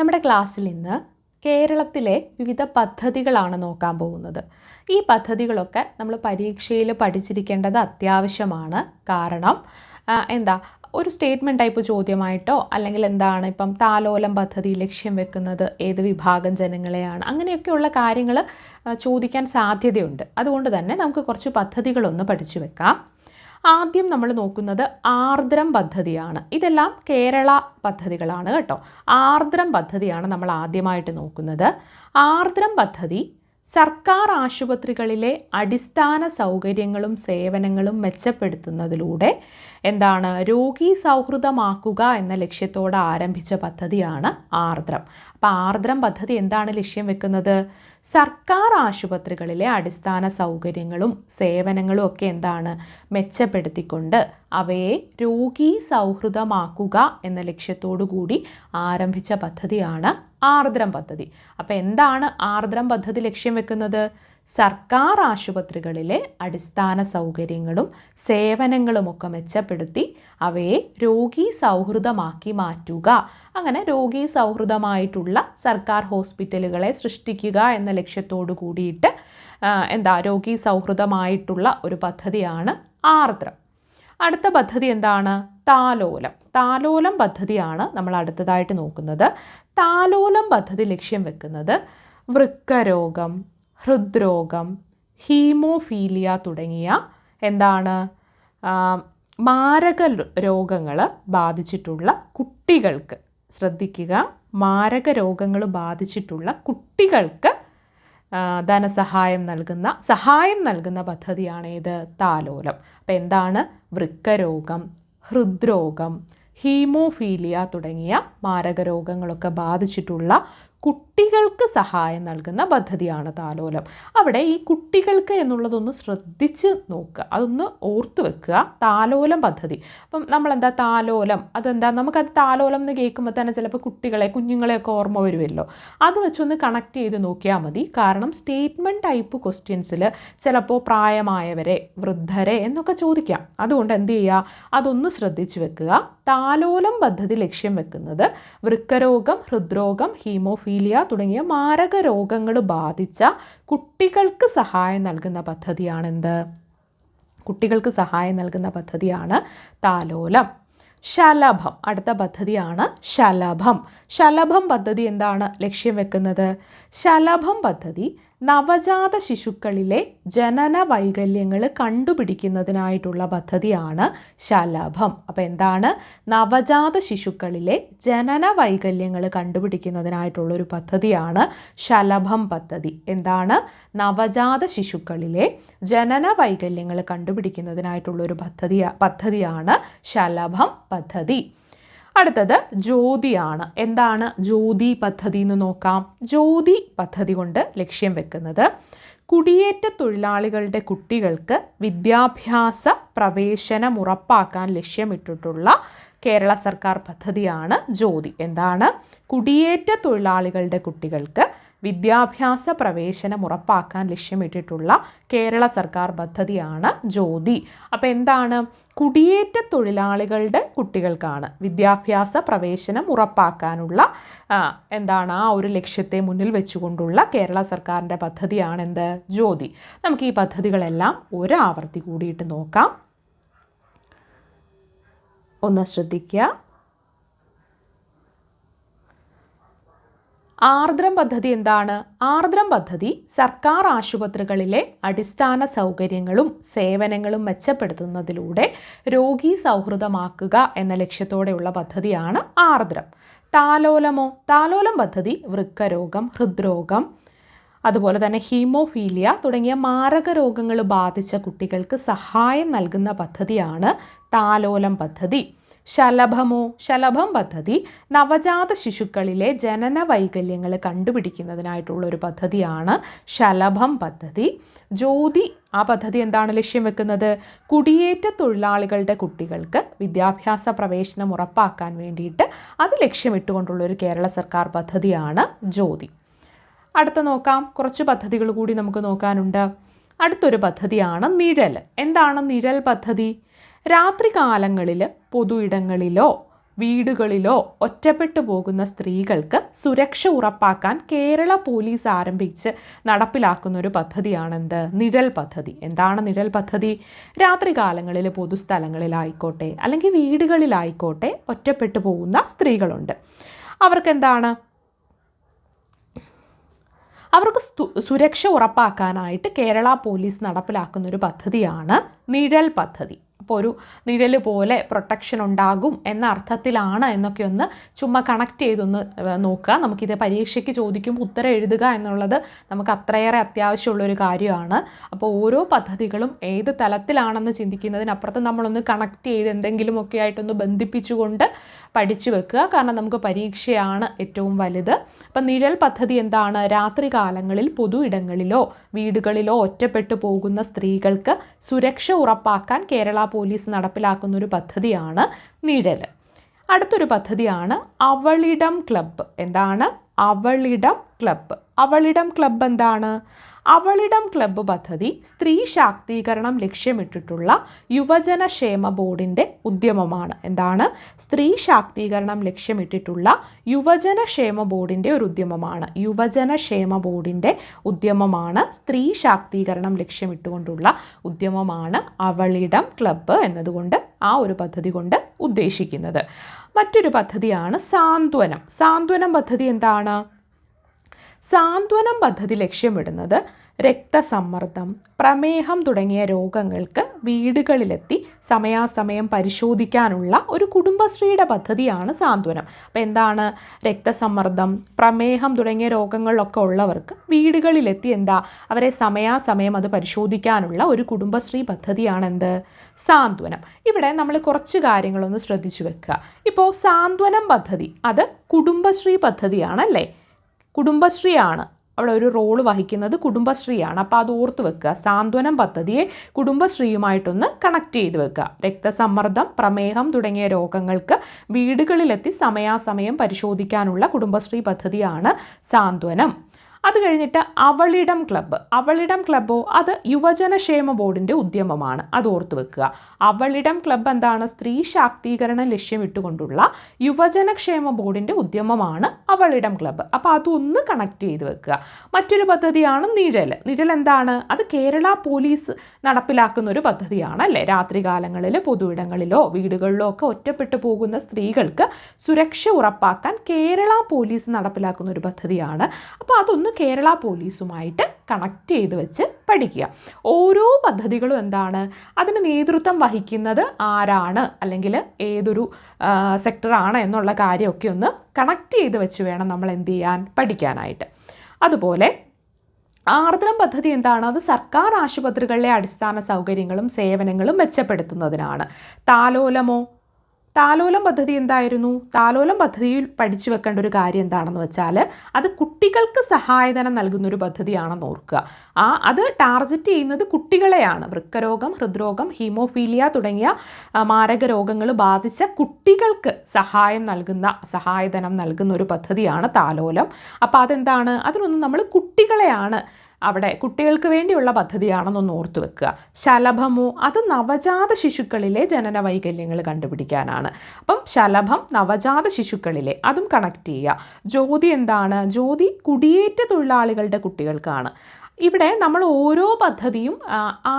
നമ്മുടെ ക്ലാസ്സിൽ ഇന്ന് കേരളത്തിലെ വിവിധ പദ്ധതികളാണ് നോക്കാൻ പോകുന്നത്. ഈ പദ്ധതികളൊക്കെ നമ്മൾ പരീക്ഷയിൽ പഠിച്ചിരിക്കേണ്ടത് അത്യാവശ്യമാണ്. കാരണം എന്താ ഒരു സ്റ്റേറ്റ്മെന്റ് ടൈപ്പ് ചോദ്യമായിട്ടോ അല്ലെങ്കിൽ എന്താണ് ഇപ്പം താലോലം പദ്ധതി ലക്ഷ്യം വെക്കുന്നത് ഏത് വിഭാഗം ജനങ്ങളെയാണ് അങ്ങനെയൊക്കെയുള്ള കാര്യങ്ങൾ ചോദിക്കാൻ സാധ്യതയുണ്ട്. അതുകൊണ്ട് തന്നെ നമുക്ക് കുറച്ച് പദ്ധതികളൊന്ന് പഠിച്ചു വെക്കാം. ആദ്യം നമ്മൾ നോക്കുന്നത് ആർദ്രം പദ്ധതിയാണ്. ഇതെല്ലാം കേരള പദ്ധതികളാണ് കേട്ടോ. ആർദ്രം പദ്ധതിയാണ് നമ്മൾ ആദ്യമായിട്ട് നോക്കുന്നത്. ആർദ്രം പദ്ധതി സർക്കാർ ആശുപത്രികളിലെ അടിസ്ഥാന സൗകര്യങ്ങളും സേവനങ്ങളും മെച്ചപ്പെടുത്തുന്നതിലൂടെ എന്താണ് രോഗി സൗഹൃദമാക്കുക എന്ന ലക്ഷ്യത്തോടെ ആരംഭിച്ച പദ്ധതിയാണ് ആർദ്രം. അപ്പോൾ ആർദ്രം പദ്ധതി എന്താണ് ലക്ഷ്യം വെക്കുന്നത്? സർക്കാർ ആശുപത്രികളിലെ അടിസ്ഥാന സൗകര്യങ്ങളും സേവനങ്ങളും ഒക്കെ എന്താണ് മെച്ചപ്പെടുത്തിക്കൊണ്ട് അവയെ രോഗീ സൗഹൃദമാക്കുക എന്ന ലക്ഷ്യത്തോടു കൂടി ആരംഭിച്ച പദ്ധതിയാണ് ആർദ്രം പദ്ധതി. അപ്പോൾ എന്താണ് ആർദ്രം പദ്ധതി ലക്ഷ്യം വെക്കുന്നത്? സർക്കാർ ആശുപത്രികളിലെ അടിസ്ഥാന സൗകര്യങ്ങളും സേവനങ്ങളുമൊക്കെ മെച്ചപ്പെടുത്തി അവയെ രോഗീ സൗഹൃദമാക്കി മാറ്റുക. അങ്ങനെ രോഗീ സൗഹൃദമായിട്ടുള്ള സർക്കാർ ഹോസ്പിറ്റലുകളെ സൃഷ്ടിക്കുക എന്ന ലക്ഷ്യത്തോടു കൂടിയിട്ട് എന്താ രോഗീ സൗഹൃദമായിട്ടുള്ള ഒരു പദ്ധതിയാണ് ആർദ്രം. അടുത്ത പദ്ധതി എന്താണ്? താലോലം. താലോലം പദ്ധതിയാണ് നമ്മൾ അടുത്തതായിട്ട് നോക്കുന്നത്. താലോലം പദ്ധതി ലക്ഷ്യം വെക്കുന്നത് വൃക്കരോഗം ഹൃദ്രോഗം ഹീമോഫീലിയ തുടങ്ങിയ എന്താണ് മാരക രോഗങ്ങൾ ബാധിച്ചിട്ടുള്ള കുട്ടികൾക്ക് ശ്രദ്ധിക്കുക. മാരക രോഗങ്ങൾ ബാധിച്ചിട്ടുള്ള കുട്ടികൾക്ക് ധനസഹായം നൽകുന്ന സഹായം നൽകുന്ന പദ്ധതിയാണേത് താലോലം. അപ്പം എന്താണ്? വൃക്കരോഗം ഹൃദ്രോഗം ഹീമോഫീലിയ തുടങ്ങിയ മാരക രോഗങ്ങളൊക്കെ ബാധിച്ചിട്ടുള്ള കുട്ടികൾക്ക് സഹായം നൽകുന്ന പദ്ധതിയാണ് താലോലം. അവിടെ ഈ കുട്ടികൾക്ക് എന്നുള്ളതൊന്ന് ശ്രദ്ധിച്ച് നോക്കുക. അതൊന്ന് ഓർത്ത് വെക്കുക. താലോലം പദ്ധതി. അപ്പം നമ്മളെന്താ താലോലം? അതെന്താ? നമുക്കത് താലോലം എന്ന് കേൾക്കുമ്പോൾ തന്നെ ചിലപ്പോൾ കുട്ടികളെ കുഞ്ഞുങ്ങളെയൊക്കെ ഓർമ്മ വരുമല്ലോ. അത് വെച്ചൊന്ന് കണക്ട് ചെയ്ത് നോക്കിയാൽ മതി. കാരണം സ്റ്റേറ്റ്മെന്റ് ടൈപ്പ് ക്വസ്റ്റ്യൻസിൽ ചിലപ്പോൾ പ്രായമായവരെ വൃദ്ധരെ എന്നൊക്കെ ചോദിക്കാം. അതുകൊണ്ട് എന്ത് ചെയ്യുക? അതൊന്ന് ശ്രദ്ധിച്ച് വെക്കുക. താലോലം പദ്ധതി ലക്ഷ്യം വെക്കുന്നത് വൃക്കരോഗം ഹൃദ്രോഗം ഹീമോഫീലിയ തുടങ്ങിയ മാരക രോഗങ്ങൾ ബാധിച്ച കുട്ടികൾക്ക് സഹായം നൽകുന്ന പദ്ധതിയാണെന്ത്? കുട്ടികൾക്ക് സഹായം നൽകുന്ന പദ്ധതിയാണ് താലോലം. ശലഭം. അടുത്ത പദ്ധതിയാണ് ശലഭം. ശലഭം പദ്ധതി എന്താണ് ലക്ഷ്യം വെക്കുന്നത്? ശലഭം പദ്ധതി നവജാത ശിശുക്കളിലെ ജനന വൈകല്യങ്ങൾ കണ്ടുപിടിക്കുന്നതിനായിട്ടുള്ള പദ്ധതിയാണ് ശലഭം. അപ്പോൾ എന്താണ്? നവജാത ശിശുക്കളിലെ ജനന വൈകല്യങ്ങൾ കണ്ടുപിടിക്കുന്നതിനായിട്ടുള്ളൊരു പദ്ധതിയാണ് ശലഭം പദ്ധതി. എന്താണ്? നവജാത ശിശുക്കളിലെ ജനന വൈകല്യങ്ങൾ കണ്ടുപിടിക്കുന്നതിനായിട്ടുള്ളൊരു പദ്ധതി പദ്ധതിയാണ് ശലഭം പദ്ധതി. അടുത്തത് ജ്യോതിയാണ്. എന്താണ് ജ്യോതി പദ്ധതി എന്ന് നോക്കാം. ജ്യോതി പദ്ധതി കൊണ്ട് ലക്ഷ്യം വെക്കുന്നത് കുടിയേറ്റ തൊഴിലാളികളുടെ കുട്ടികൾക്ക് വിദ്യാഭ്യാസ പ്രവേശനം ഉറപ്പാക്കാൻ ലക്ഷ്യമിട്ടിട്ടുള്ള കേരള സർക്കാർ പദ്ധതിയാണ് ജ്യോതി. എന്താണ്? കുടിയേറ്റ തൊഴിലാളികളുടെ കുട്ടികൾക്ക് വിദ്യാഭ്യാസ പ്രവേശനം ഉറപ്പാക്കാൻ ലക്ഷ്യമിട്ടിട്ടുള്ള കേരള സർക്കാർ പദ്ധതിയാണ് ജ്യോതി. അപ്പോൾ എന്താണ്? കുടിയേറ്റ തൊഴിലാളികളുടെ കുട്ടികൾക്കാണ് വിദ്യാഭ്യാസ പ്രവേശനം ഉറപ്പാക്കാനുള്ള എന്താണ് ആ ഒരു ലക്ഷ്യത്തെ മുന്നിൽ വെച്ചുകൊണ്ടുള്ള കേരള സർക്കാരിന്റെ പദ്ധതിയാണ് എന്ത് ജ്യോതി. നമുക്ക് ഈ പദ്ധതികളെല്ലാം ഒരാവർത്തി കൂടിയിട്ട് നോക്കാം. ഒന്ന് ശ്രദ്ധിക്കുക. ആർദ്രം പദ്ധതി എന്താണ്? ആർദ്രം പദ്ധതി സർക്കാർ ആശുപത്രികളിലെ അടിസ്ഥാന സൗകര്യങ്ങളും സേവനങ്ങളും മെച്ചപ്പെടുത്തുന്നതിലൂടെ രോഗി സൗഹൃദമാക്കുക എന്ന ലക്ഷ്യത്തോടെയുള്ള പദ്ധതിയാണ് ആർദ്രം. താലോലമോ? താലോലം പദ്ധതി വൃക്കരോഗം ഹൃദ്രോഗം അതുപോലെ തന്നെ ഹീമോഫീലിയ തുടങ്ങിയ മാരക രോഗങ്ങൾ ബാധിച്ച കുട്ടികൾക്ക് സഹായം നൽകുന്ന പദ്ധതിയാണ് താലോലം പദ്ധതി. ശലഭമോ ശലഭം പദ്ധതി നവജാത ശിശുക്കളിലെ ജനന വൈകല്യങ്ങൾ കണ്ടുപിടിക്കുന്നതിനായിട്ടുള്ള ഒരു പദ്ധതിയാണ് ശലഭം പദ്ധതി. ജ്യോതി ആ പദ്ധതി എന്താണ് ലക്ഷ്യം വെക്കുന്നത്? കുടിയേറ്റ തൊഴിലാളികളുടെ കുട്ടികൾക്ക് വിദ്യാഭ്യാസ പ്രവേശനം ഉറപ്പാക്കാൻ വേണ്ടിയിട്ട് അത് ലക്ഷ്യമിട്ടുകൊണ്ടുള്ള ഒരു കേരള സർക്കാർ പദ്ധതിയാണ് ജ്യോതി. അടുത്ത നോക്കാം. കുറച്ച് പദ്ധതികൾ കൂടി നമുക്ക് നോക്കാനുണ്ട്. അടുത്തൊരു പദ്ധതിയാണ് നിഴൽ എന്താണ് നിഴൽ പദ്ധതി? രാത്രികാലങ്ങളിൽ പൊതു ഇടങ്ങളിലോ വീടുകളിലോ ഒറ്റപ്പെട്ടു പോകുന്ന സ്ത്രീകൾക്ക് സുരക്ഷ ഉറപ്പാക്കാൻ കേരള പോലീസ് ആരംഭിച്ച് നടപ്പിലാക്കുന്ന ഒരു പദ്ധതിയാണെന്ത്? നിഴൽ പദ്ധതി. എന്താണ് നിഴൽ പദ്ധതി? രാത്രികാലങ്ങളിൽ പൊതുസ്ഥലങ്ങളിലായിക്കോട്ടെ അല്ലെങ്കിൽ വീടുകളിലായിക്കോട്ടെ ഒറ്റപ്പെട്ടു പോകുന്ന സ്ത്രീകളുണ്ട്. അവർക്കെന്താണ്? അവർക്ക് സുരക്ഷ ഉറപ്പാക്കാനായിട്ട് കേരള പോലീസ് നടപ്പിലാക്കുന്ന ഒരു പദ്ധതിയാണ് നിഴൽ പദ്ധതി. അപ്പോൾ ഒരു നിഴൽ പോലെ പ്രൊട്ടക്ഷൻ ഉണ്ടാകും എന്ന അർത്ഥത്തിലാണ് എന്നൊക്കെ ഒന്ന് ചുമ്മാ കണക്ട് ചെയ്തൊന്ന് നോക്കുക. നമുക്കിത് പരീക്ഷയ്ക്ക് ചോദിക്കുമ്പോൾ ഉത്തരം എഴുതുക എന്നുള്ളത് നമുക്ക് അത്രയേറെ അത്യാവശ്യമുള്ളൊരു കാര്യമാണ്. അപ്പോൾ ഓരോ പദ്ധതികളും ഏത് തലത്തിലാണെന്ന് ചിന്തിക്കുന്നതിനപ്പുറത്ത് നമ്മളൊന്ന് കണക്ട് ചെയ്ത് എന്തെങ്കിലുമൊക്കെ ആയിട്ടൊന്ന് ബന്ധിപ്പിച്ചുകൊണ്ട് പഠിച്ചു വെക്കുക. കാരണം നമുക്ക് പരീക്ഷയാണ് ഏറ്റവും വലുത്. അപ്പം നിഴൽ പദ്ധതി എന്താണ്? രാത്രി കാലങ്ങളിൽ പൊതു ഇടങ്ങളിലോ വീടുകളിലോ ഒറ്റപ്പെട്ടു പോകുന്ന സ്ത്രീകൾക്ക് സുരക്ഷ ഉറപ്പാക്കാൻ കേരള പോലീസ് നടപ്പിലാക്കുന്ന ഒരു പദ്ധതിയാണ് നിഴൽ അടുത്തൊരു പദ്ധതിയാണ് അവളിടം ക്ലബ്ബ്. എന്താണ്? അവളിടം ക്ലബ്ബ് അവളിടം ക്ലബ്ബ് എന്താണ്? അവളിടം ക്ലബ്ബ് പദ്ധതി സ്ത്രീ ശാക്തീകരണം ലക്ഷ്യമിട്ടിട്ടുള്ള യുവജന ക്ഷേമ ബോർഡിന്റെ ഉദ്യമമാണ്. എന്താണ്? സ്ത്രീ ശാക്തീകരണം ലക്ഷ്യമിട്ടിട്ടുള്ള യുവജന ക്ഷേമ ബോർഡിന്റെ ഒരു ഉദ്യമമാണ്. യുവജന ക്ഷേമ ബോർഡിന്റെ ഉദ്യമമാണ് സ്ത്രീ ശാക്തീകരണം ലക്ഷ്യമിട്ടുകൊണ്ടുള്ള ഉദ്യമമാണ് അവളിടം ക്ലബ്ബ് എന്നതുകൊണ്ട് ആ ഒരു പദ്ധതി കൊണ്ട് ഉദ്ദേശിക്കുന്നത്. മറ്റൊരു പദ്ധതിയാണ് സാന്ത്വനം. സാന്ത്വനം പദ്ധതി എന്താണ്? സാന്ത്വനം പദ്ധതി ലക്ഷ്യമിടുന്നത് രക്തസമ്മർദ്ദം പ്രമേഹം തുടങ്ങിയ രോഗങ്ങൾക്ക് വീടുകളിലെത്തി സമയാസമയം പരിശോധിക്കാനുള്ള ഒരു കുടുംബശ്രീയുടെ പദ്ധതിയാണ് സാന്ത്വനം. അപ്പോൾ എന്താണ് രക്തസമ്മർദ്ദം പ്രമേഹം തുടങ്ങിയ രോഗങ്ങളിലൊക്കെ ഉള്ളവർക്ക് വീടുകളിലെത്തി എന്താ? അവരെ സമയാസമയം അത് പരിശോധിക്കാനുള്ള ഒരു കുടുംബശ്രീ പദ്ധതിയാണ് എന്ത് സാന്ത്വനം. ഇവിടെ നമ്മൾ കുറച്ച് കാര്യങ്ങളൊന്ന് ശ്രദ്ധിച്ചു വെക്കുക. ഇപ്പോൾ സാന്ത്വനം പദ്ധതി അത് കുടുംബശ്രീ പദ്ധതിയാണല്ലേ? കുടുംബശ്രീയാണ്. അവിടെ ഒരു റോൾ വഹിക്കുന്നത് കുടുംബശ്രീയാണ്. അപ്പോൾ അത് ഓർത്ത് വെക്കുക. സാന്ത്വനം പദ്ധതിയെ കുടുംബശ്രീയുമായിട്ടൊന്ന് കണക്ട് ചെയ്ത് വെക്കുക. രക്തസമ്മർദ്ദം പ്രമേഹം തുടങ്ങിയ രോഗങ്ങൾക്ക് വീടുകളിലെത്തി സമയാസമയം പരിശോധിക്കാനുള്ള കുടുംബശ്രീ പദ്ധതിയാണ് സാന്ത്വനം. അത് കഴിഞ്ഞിട്ട് അവളിടം ക്ലബ്ബ്. അവളിടം ക്ലബ്ബോ? അത് യുവജനക്ഷേമ ബോർഡിന്റെ ഉദ്യമമാണ്. അത് ഓർത്ത് വെക്കുക. അവളിടം ക്ലബ്ബ് എന്താണ്? സ്ത്രീ ശാക്തീകരണം ലക്ഷ്യമിട്ടുകൊണ്ടുള്ള യുവജനക്ഷേമ ബോർഡിന്റെ ഉദ്യമമാണ് അവളിടം ക്ലബ്ബ്. അപ്പോൾ അതൊന്ന് കണക്ട് ചെയ്ത് വെക്കുക. മറ്റൊരു പദ്ധതിയാണ് നിഴൽ. നിഴൽ എന്താണ്? അത് കേരള പോലീസ് നടപ്പിലാക്കുന്ന ഒരു പദ്ധതിയാണ് അല്ലേ? രാത്രികാലങ്ങളിൽ പൊതുയിടങ്ങളിലോ വീടുകളിലോ ഒക്കെ ഒറ്റപ്പെട്ടു പോകുന്ന സ്ത്രീകൾക്ക് സുരക്ഷ ഉറപ്പാക്കാൻ കേരള പോലീസ് നടപ്പിലാക്കുന്ന ഒരു പദ്ധതിയാണ്. അപ്പോൾ അതൊന്ന് കേരള പോലീസുമായിട്ട് കണക്ട് ചെയ്ത് വെച്ച് പഠിക്കുക. ഓരോ പദ്ധതികളും എന്താണ്? അതിന് നേതൃത്വം വഹിക്കുന്നത് ആരാണ്? അല്ലെങ്കിൽ ഏതൊരു സെക്ടറാണ് എന്നുള്ള കാര്യമൊക്കെ ഒന്ന് കണക്ട് ചെയ്ത് വെച്ച് വേണം നമ്മൾ എന്ത് ചെയ്യാൻ പഠിക്കാനായിട്ട്. അതുപോലെ ആർദ്രം പദ്ധതി എന്താണ്? അത് സർക്കാർ ആശുപത്രികളിലെ അടിസ്ഥാന സൗകര്യങ്ങളും സേവനങ്ങളും മെച്ചപ്പെടുത്തുന്നതിനാണ്. താലോലമോ താലോലം പദ്ധതി എന്തായിരുന്നു? താലോലം പദ്ധതിയിൽ പഠിച്ചു വെക്കേണ്ട ഒരു കാര്യം എന്താണെന്ന് വെച്ചാൽ അത് കുട്ടികൾക്ക് സഹായധനം നൽകുന്ന ഒരു പദ്ധതിയാണെന്ന് ഓർക്കുക. ആ അത് ടാർഗറ്റ് ചെയ്യുന്നത് കുട്ടികളെയാണ്. വൃക്കരോഗം ഹൃദ്രോഗം ഹീമോഫീലിയ തുടങ്ങിയ മാരക രോഗങ്ങൾ ബാധിച്ച കുട്ടികൾക്ക് സഹായം നൽകുന്ന സഹായധനം നൽകുന്ന ഒരു പദ്ധതിയാണ് താലോലം. അപ്പോൾ അതെന്താണ്? അതിനൊന്നും നമ്മൾ കുട്ടികളെയാണ് അവിടെ കുട്ടികൾക്ക് വേണ്ടിയുള്ള പദ്ധതിയാണെന്നൊന്ന് ഓർത്തു വെക്കുക. ശലഭമോ അത് നവജാത ശിശുക്കളിലെ ജനന വൈകല്യങ്ങൾ കണ്ടുപിടിക്കാനാണ്. അപ്പം ശലഭം നവജാത ശിശുക്കളിലെ അതും കണക്ട് ചെയ്യുക. ജ്യോതി എന്താണ്? ജ്യോതി കുടിയേറ്റ തൊഴിലാളികളുടെ കുട്ടികൾക്കാണ്. ഇവിടെ നമ്മൾ ഓരോ പദ്ധതിയും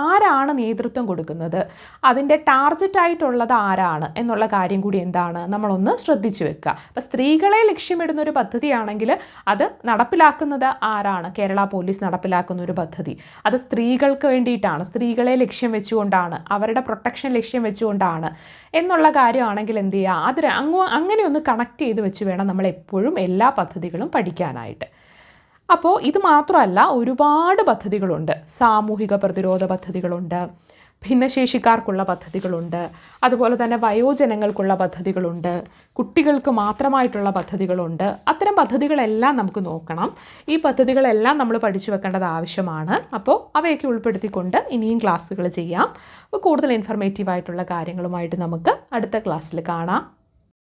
ആരാണ് നേതൃത്വം കൊടുക്കുന്നത്? അതിന്റെ ടാർജറ്റ് ആയിട്ടുള്ളത് ആരാണ് എന്നുള്ള കാര്യം കൂടി എന്താണ്? നമ്മളൊന്ന് ശ്രദ്ധിച്ചു വെക്കുക. അപ്പോൾ സ്ത്രീകളെ ലക്ഷ്യമിടുന്ന ഒരു പദ്ധതിയാണെങ്കിൽ അത് നടപ്പിലാക്കുന്നത് ആരാണ്? കേരള പോലീസ് നടപ്പിലാക്കുന്ന ഒരു പദ്ധതി. അത് സ്ത്രീകൾക്ക് വേണ്ടിയിട്ടാണ്. സ്ത്രീകളെ ലക്ഷ്യം വെച്ചുകൊണ്ടാണ്. അവരുടെ പ്രൊട്ടക്ഷൻ ലക്ഷ്യം വെച്ചുകൊണ്ടാണ്. എന്നുള്ള കാര്യമാണെങ്കിൽ എന്ത് ചെയ്യുക? അതിന് അങ്ങനെ ഒന്ന് കണക്ട് ചെയ്ത് വെച്ച് വേണം നമ്മൾ എപ്പോഴും എല്ലാ പദ്ധതികളും പഠിക്കാനായിട്ട്. അപ്പോൾ ഇത് മാത്രമല്ല ഒരുപാട് പദ്ധതികളുണ്ട്. സാമൂഹിക പ്രതിരോധ പദ്ധതികളുണ്ട് ഭിന്നശേഷിക്കാർക്കുള്ള പദ്ധതികളുണ്ട് അതുപോലെ തന്നെ വയോജനങ്ങൾക്കുള്ള പദ്ധതികളുണ്ട് കുട്ടികൾക്ക് മാത്രമായിട്ടുള്ള പദ്ധതികളുണ്ട്. അത്തരം പദ്ധതികളെല്ലാം നമുക്ക് നോക്കണം. ഈ പദ്ധതികളെല്ലാം നമ്മൾ പഠിച്ചു വെക്കേണ്ടത് ആവശ്യമാണ്. അപ്പോൾ അവയൊക്കെ ഉൾപ്പെടുത്തിക്കൊണ്ട് ഇനിയും ക്ലാസ്സുകൾ ചെയ്യാം. കൂടുതൽ ഇൻഫർമേറ്റീവ് ആയിട്ടുള്ള കാര്യങ്ങളുമായിട്ട് നമുക്ക് അടുത്ത ക്ലാസ്സിൽ കാണാം.